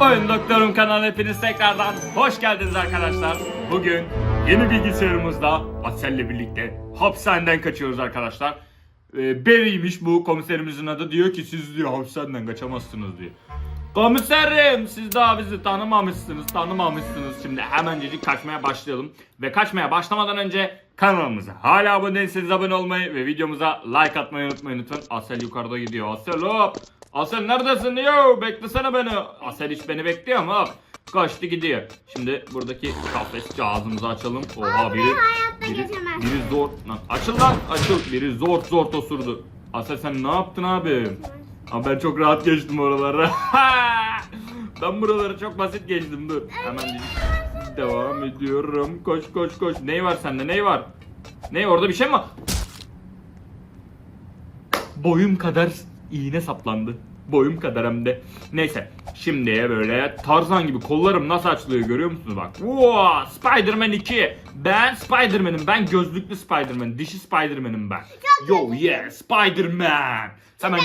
Oyun Doktorum kanalına hepiniz tekrardan hoş geldiniz arkadaşlar. Bugün yeni bilgisayarımızda Asel'le birlikte hapishaneden kaçıyoruz arkadaşlar. Ee, Barry'miş bu komiserimizin adı diyor ki siz diyor hapishaneden kaçamazsınız diyor. Komiserim siz daha bizi tanımamışsınız tanımamışsınız. Şimdi hemencecik kaçmaya başlayalım. Ve kaçmaya başlamadan önce kanalımıza hala abone değilseniz abone olmayı ve videomuza like atmayı unutmayın lütfen. Asel yukarıda gidiyor. Asel hop. Asel neredesin yo? Beklesene beni. Asel hiç beni bekliyor mu? Hop. Kaçtı gidiyor. Şimdi buradaki kafes ağzımızı açalım. Oha biri, hayatta biri, geçemez. biri zor. Lan açıl lan açıl. Biri zor zor osurdu. Asel sen ne yaptın abi? Ama ben çok rahat geçtim oralara. ben buraları çok basit geçtim dur. Hemen devam ediyorum. Koş koş koş. Ney var sende ney var? Ne orada bir şey mi var? Boyum kadar iğne saplandı. Boyum kadar hem de. Neyse. Şimdi böyle Tarzan gibi kollarım nasıl açılıyor görüyor musunuz bak. Wow, Spider-Man 2. Ben Spider-Man'im. Ben gözlüklü Spider-Man. Dişi Spider-Man'im ben. Yo yeah Spider-Man. Hemen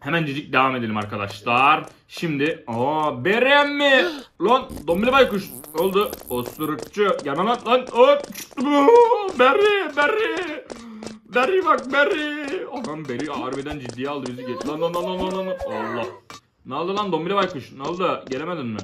Hemencecik devam edelim arkadaşlar. Şimdi aa Berem mi? lan Dombili Baykuş oldu. Osurukçu. Yana lan lan. Hop. Berri Berri bak Berri. Anam Berri harbiden ciddiye aldı bizi geç. Lan lan lan lan lan lan. Allah. Ne oldu lan Dombili Baykuş? Ne oldu? Gelemedin mi?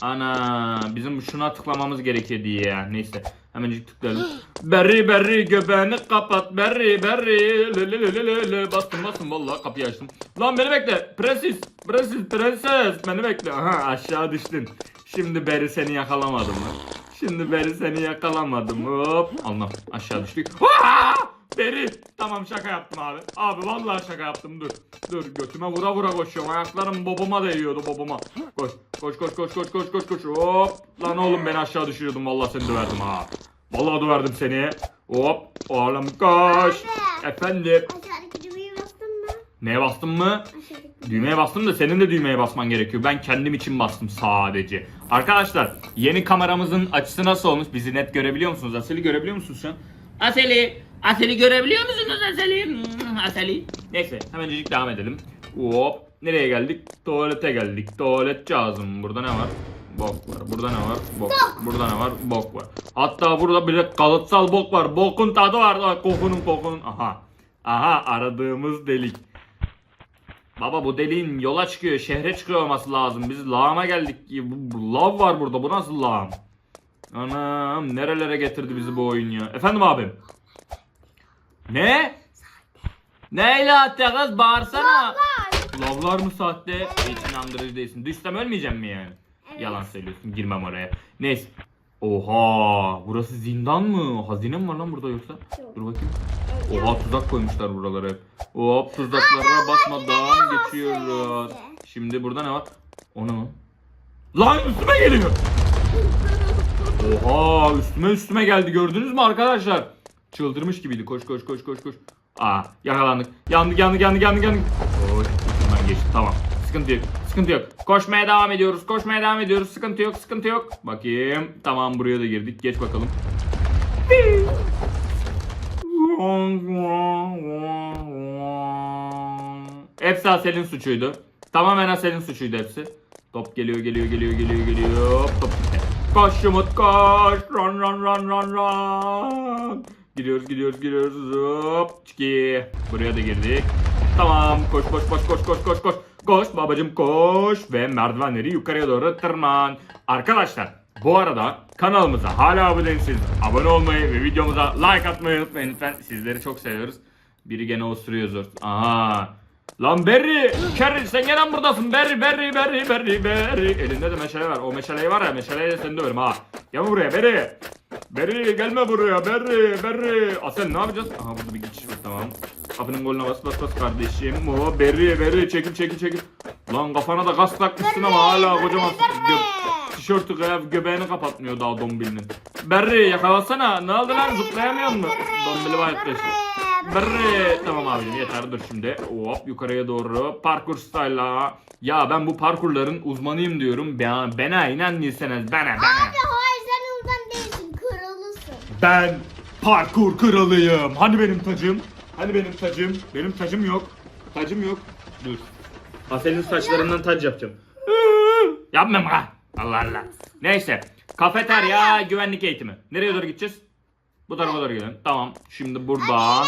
Ana bizim şuna tıklamamız gerekiyor diye ya. Neyse. Hemencik tıklayalım. Berri berri göbeğini kapat. Berri berri. Le le le le le. Bastım bastım vallahi kapıyı açtım. Lan beni bekle. Prenses. Prenses prenses. Beni bekle. Aha aşağı düştün. Şimdi Berri seni yakalamadım mı? Şimdi Berri seni yakalamadım. Hop. Allah aşağı düştük. Aa! Beri. Tamam şaka yaptım abi. Abi vallahi şaka yaptım dur. Dur götüme vura vura koşuyorum. Ayaklarım bobuma değiyordu bobuma. Koş koş koş koş koş koş koş koş. Hop. Lan oğlum beni aşağı düşürüyordum. Vallahi seni döverdim ha. Vallahi döverdim seni. Hop. Oğlum koş. Abi. Efendim. Aşağıdaki bastın mı? Neye bastın mı? Düğmeye bastım da senin de düğmeye basman gerekiyor. Ben kendim için bastım sadece. Arkadaşlar yeni kameramızın açısı nasıl olmuş? Bizi net görebiliyor musunuz? Asel'i görebiliyor musunuz şu an? Aseli! Aseli görebiliyor musunuz Aseli? Hmm, Aseli. Neyse hemencik devam edelim. Hop. Nereye geldik? Tuvalete geldik. Tuvalet cihazım. Burada ne var? Bok var. Burada ne var? Bok. Burada ne var? Bok var. Hatta burada bile kalıtsal bok var. Bokun tadı var. Ay, Kokunun kokunun. Aha. Aha aradığımız delik. Baba bu deliğin yola çıkıyor, şehre çıkıyor olması lazım. Biz lağıma geldik. Bu, bu lav var burada. Bu nasıl lağım? Anam nerelere getirdi bizi bu oyun ya? Efendim abim? Ne? Neyle attı kız? Bağırsana. Lavlar mı sahte? Hiç inandırıcı değilsin. Düşsem ölmeyeceğim mi yani? Yalan söylüyorsun. Girmem oraya. Neyse. Oha! Burası zindan mı? Hazine mi var lan burada yoksa? Dur bakayım. Oha tuzak koymuşlar buralara. Hop tuzaklara basmadan geçiyoruz. Şimdi burada ne var? O ne lan? Lan üstüme geliyor. Oha üstüme üstüme geldi gördünüz mü arkadaşlar? Çıldırmış gibiydi. Koş koş koş koş koş. Aa yakalandık. Yandık yandık yandık yandık yandık. Oy üstünden geçti tamam. Sıkıntı yok. Sıkıntı yok. Koşmaya devam ediyoruz. Koşmaya devam ediyoruz. Sıkıntı yok. Sıkıntı yok. Bakayım. Tamam buraya da girdik. Geç bakalım. Hepsi Asel'in suçuydu. Tamamen Asel'in suçuydu hepsi. Top geliyor geliyor geliyor geliyor geliyor. Top gitti. Koş Umut koş. Run run run run run. Gidiyoruz gidiyoruz gidiyoruz. Hop. Çiki. Buraya da girdik. Tamam koş koş koş koş koş koş koş. Koş babacım koş ve merdivenleri yukarıya doğru tırman. Arkadaşlar bu arada kanalımıza hala abone değilseniz abone olmayı ve videomuza like atmayı unutmayın lütfen. Sizleri çok seviyoruz. Biri gene osuruyor zor. Aha. Lan Berry! Kerry sen gene buradasın? Berry, Berry, Berry, Berry, Berry. Elinde de meşale var. O meşaleyi var ya meşaleyi de seni döverim ha. Gel buraya Berry. Berry gelme buraya Berry, Berry. Asel ne yapacağız? Aha burada bir geçiş var tamam. Kapının golüne bas bas bas kardeşim. O Berry, Berry çekil çekil çekil. Lan kafana da gaz takmışsın ama hala kocaman gö- tişörtü gö- göbeğini kapatmıyor daha dombilinin. Berry yakalasana. Ne oldu lan zıplayamıyor mu? Dombili var Berre. Tamam abicim yeter dur şimdi. Hop yukarıya doğru. Parkur style'a. Ya ben bu parkurların uzmanıyım diyorum. Ben, bana inanmıyorsanız bana bana. Abi hayır sen oradan değilsin. Kralısın. Ben parkur kralıyım. Hani benim tacım? Hani benim tacım? Benim tacım yok. Tacım yok. Dur. Asel'in saçlarından tac yapacağım. Yapmam ha. Allah Allah. Neyse. Kafeterya güvenlik eğitimi. Nereye doğru gideceğiz? Bu tarafa doğru gidelim. Tamam. Şimdi buradan.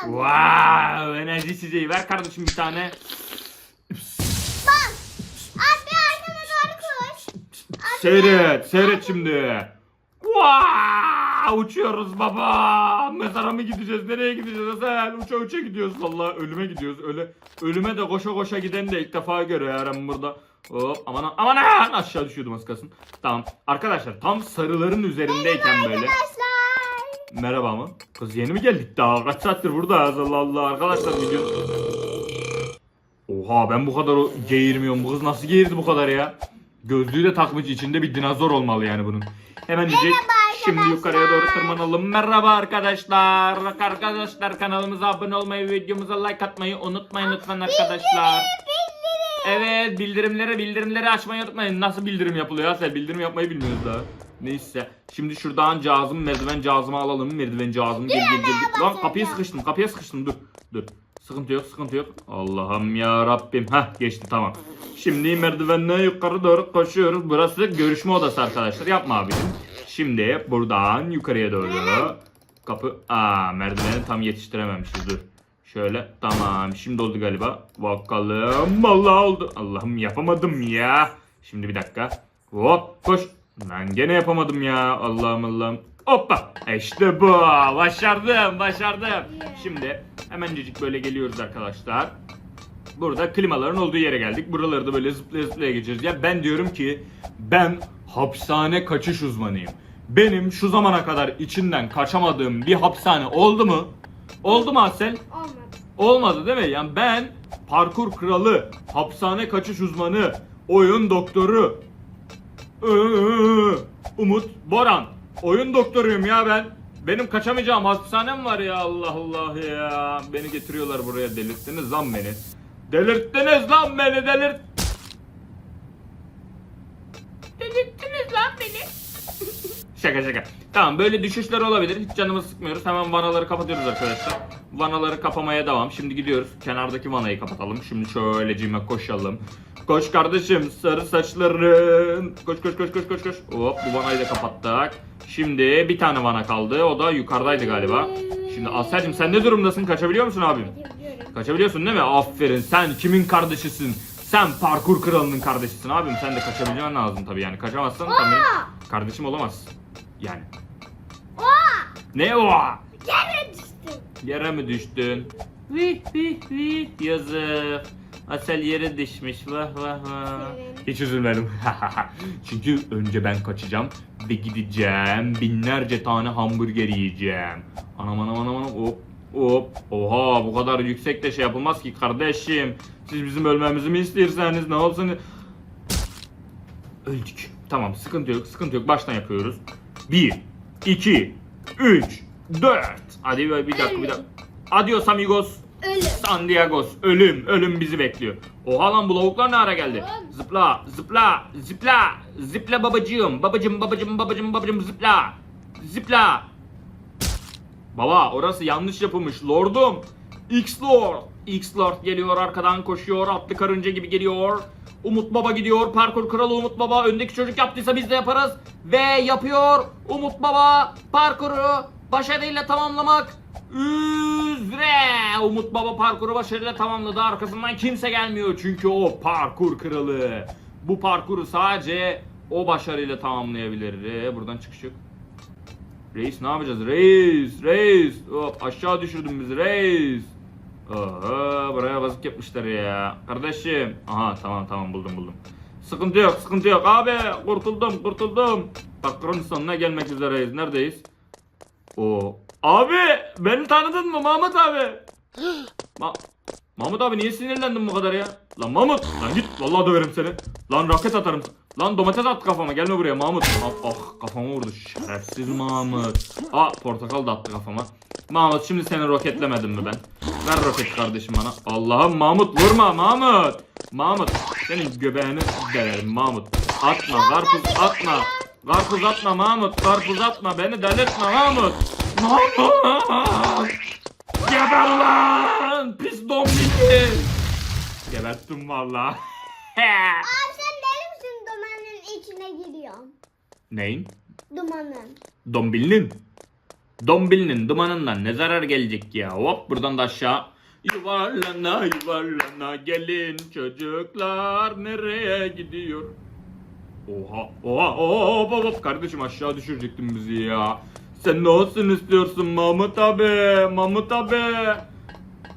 Wow, enerji içeceği ver kardeşim bir tane. Bak. Abi arkama doğru koş. Seyret, seyret şimdi. Wow, uçuyoruz baba. Mezara mı gideceğiz? Nereye gideceğiz Hasan? Uça uça gidiyoruz vallahi ölüme gidiyoruz. Öyle ölüme de koşa koşa giden de ilk defa görüyorum burada. Hop aman aman aman aşağı düşüyordum az kalsın. Tamam arkadaşlar tam sarıların üzerindeyken böyle. Arkadaşlar. Merhaba mı? Kız yeni mi geldik daha? Kaç saattir buradayız Allah Allah arkadaşlar video. Oha ben bu kadar geğirmiyorum. Bu kız nasıl geğirdi bu kadar ya? Gözlüğü de takmış içinde bir dinozor olmalı yani bunun. Hemen diyecek. Şimdi yukarıya doğru tırmanalım. Merhaba arkadaşlar. Arkadaşlar kanalımıza abone olmayı, videomuza like atmayı unutmayın lütfen arkadaşlar. Evet bildirimleri bildirimleri açmayı unutmayın. Nasıl bildirim yapılıyor ya sen bildirim yapmayı bilmiyoruz daha. Neyse. Şimdi şuradan cazım merdiven cazımı alalım. Merdiven cazım gel gel gel. Lan kapıya sıkıştım kapıya sıkıştım dur. Dur. Sıkıntı yok sıkıntı yok. Allah'ım ya Rabbim. Heh geçti tamam. Şimdi merdivenle yukarı doğru koşuyoruz. Burası görüşme odası arkadaşlar. Yapma abicim. Şimdi buradan yukarıya doğru. Kapı. Aa merdiveni tam yetiştirememişiz dur. Şöyle tamam şimdi oldu galiba. Bakalım vallahi oldu. Allah'ım yapamadım ya. Şimdi bir dakika. Hop koş. Ben gene yapamadım ya. Allah'ım Allah'ım. Hoppa. İşte bu. Başardım başardım. Şimdi hemencecik böyle geliyoruz arkadaşlar. Burada klimaların olduğu yere geldik. Buraları da böyle zıplaya zıplaya geçeceğiz. Ya ben diyorum ki ben hapishane kaçış uzmanıyım. Benim şu zamana kadar içinden kaçamadığım bir hapishane oldu mu? Oldu mu Asel? Olmadı. Olmadı değil mi? Yani ben parkur kralı, hapishane kaçış uzmanı, oyun doktoru, Umut Boran. Oyun doktoruyum ya ben. Benim kaçamayacağım hapishanem var ya Allah Allah ya. Beni getiriyorlar buraya delirttiniz lan beni. Delirttiniz lan beni delirt. Delirttiniz lan beni. Şaka şaka. Tamam böyle düşüşler olabilir. Hiç canımızı sıkmıyoruz. Hemen vanaları kapatıyoruz arkadaşlar. Vanaları kapamaya devam. Şimdi gidiyoruz. Kenardaki vanayı kapatalım. Şimdi şöyle cime koşalım. Koş kardeşim sarı saçların. Koş koş koş koş koş koş. Hop bu vanayı da kapattık. Şimdi bir tane vana kaldı. O da yukarıdaydı galiba. Şimdi Aselcim sen ne durumdasın? Kaçabiliyor musun abim? Kaçabiliyorsun değil mi? Aferin. Sen kimin kardeşisin? Sen parkur kralının kardeşisin abim. Sen de kaçabilmen lazım tabii yani. Kaçamazsan benim kardeşim olamazsın. Yani. Oha! Ne o? Yere düştüm. Yere mi düştün? Vih vih vih yazık. Asel yere düşmüş vah vah vah. Hiç üzülmedim. Çünkü önce ben kaçacağım ve gideceğim binlerce tane hamburger yiyeceğim. Anam anam anam anam hop hop. Oha bu kadar yüksek de şey yapılmaz ki kardeşim. Siz bizim ölmemizi mi istiyorsanız ne olsun? Öldük. Tamam sıkıntı yok sıkıntı yok baştan yapıyoruz. 1, 2, 3, 4. Hadi bir bir dakika bir dakika. Adios amigos. Ölüm. San Diegos. Ölüm. Ölüm bizi bekliyor. Oha lan bu lavuklar ne ara geldi? Zıpla. Zıpla. Zıpla. Zıpla babacığım. Babacığım babacığım babacığım babacığım zıpla. Zıpla. Baba orası yanlış yapılmış. Lordum. X-Lord. X-Lord geliyor arkadan koşuyor. Atlı karınca gibi geliyor. Umut Baba gidiyor. Parkur kralı Umut Baba. Öndeki çocuk yaptıysa biz de yaparız. Ve yapıyor. Umut Baba parkuru başarıyla tamamlamak üzere. Umut Baba parkuru başarıyla tamamladı. Arkasından kimse gelmiyor. Çünkü o parkur kralı. Bu parkuru sadece o başarıyla tamamlayabilir. Ee, buradan çıkış yok. Reis ne yapacağız? Reis, reis. Hop aşağı düşürdün bizi reis. Oha buraya bazık yapmışlar ya. Kardeşim. Aha tamam tamam buldum buldum. Sıkıntı yok sıkıntı yok. Abi kurtuldum kurtuldum. Takırın sonuna gelmek üzereyiz. Neredeyiz? O. Abi beni tanıdın mı Mahmut abi? Ma Mahmut abi niye sinirlendin bu kadar ya? Lan Mahmut lan git vallahi döverim seni. Lan roket atarım. Lan domates at kafama gelme buraya Mahmut. Ah, ah kafama vurdu şerefsiz Mahmut. Aa portakal da attı kafama. Mahmut şimdi seni roketlemedim mi ben? Ver roket kardeşim bana. Allah'ım Mahmut vurma Mahmut. Mahmut senin göbeğini delerim Mahmut. Atma karpuz atma. Karpuz atma Mahmut. Karpuz atma beni delirtme Mahmut. Mahmut. Geber lan. Pis dombili. Geberttim valla. Abi sen deli misin dumanın içine giriyorsun? Neyin? Dumanın. Dombilinin. Dombilinin dumanından ne zarar gelecek ya? Hop buradan da aşağı. Yuvarlana yuvarlana gelin çocuklar nereye gidiyor? Oha oha oha hop hop kardeşim aşağı düşürecektin bizi ya. Sen ne olsun istiyorsun Mahmut abi? Mahmut abi.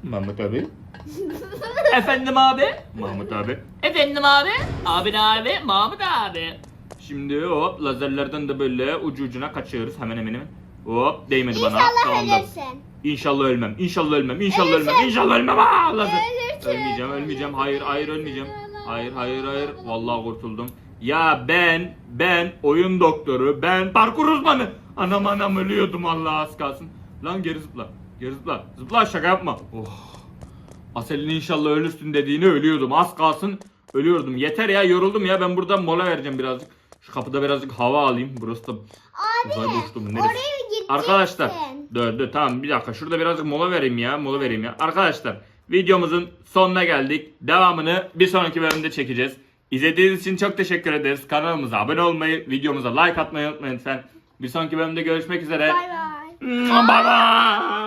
Mahmut abi. Efendim abi? Mahmut abi. Efendim abi? Abi ne abi? Mahmut abi. Şimdi hop lazerlerden de böyle ucu ucuna kaçıyoruz hemen hemen hemen. Hop değmedi bana. İnşallah Tamamdır. ölürsün. İnşallah ölmem. İnşallah ölmem. İnşallah Ölürsün. ölmem. İnşallah ölmem. Aa, lazer. Ölürsün. Ölmeyeceğim, ölmeyeceğim. Hayır, hayır ölmeyeceğim. Hayır, hayır, hayır. Vallahi kurtuldum. Ya ben, ben oyun doktoru, ben parkur uzmanı. Anam anam ölüyordum Allah az kalsın. Lan geri zıpla. Geri zıpla. Zıpla şaka yapma. Oh. Aselin inşallah ölürsün dediğini ölüyordum. Az kalsın ölüyordum. Yeter ya yoruldum ya. Ben buradan mola vereceğim birazcık. Şu kapıda birazcık hava alayım. Burası da Abi uzay boşluğu? Neresi? oraya. Arkadaşlar dur dur tamam bir dakika şurada birazcık mola vereyim ya mola vereyim ya. Arkadaşlar videomuzun sonuna geldik. Devamını bir sonraki bölümde çekeceğiz. İzlediğiniz için çok teşekkür ederiz. Kanalımıza abone olmayı, videomuza like atmayı unutmayın lütfen. Bir sonraki bölümde görüşmek üzere. Bay bay. Bye bye.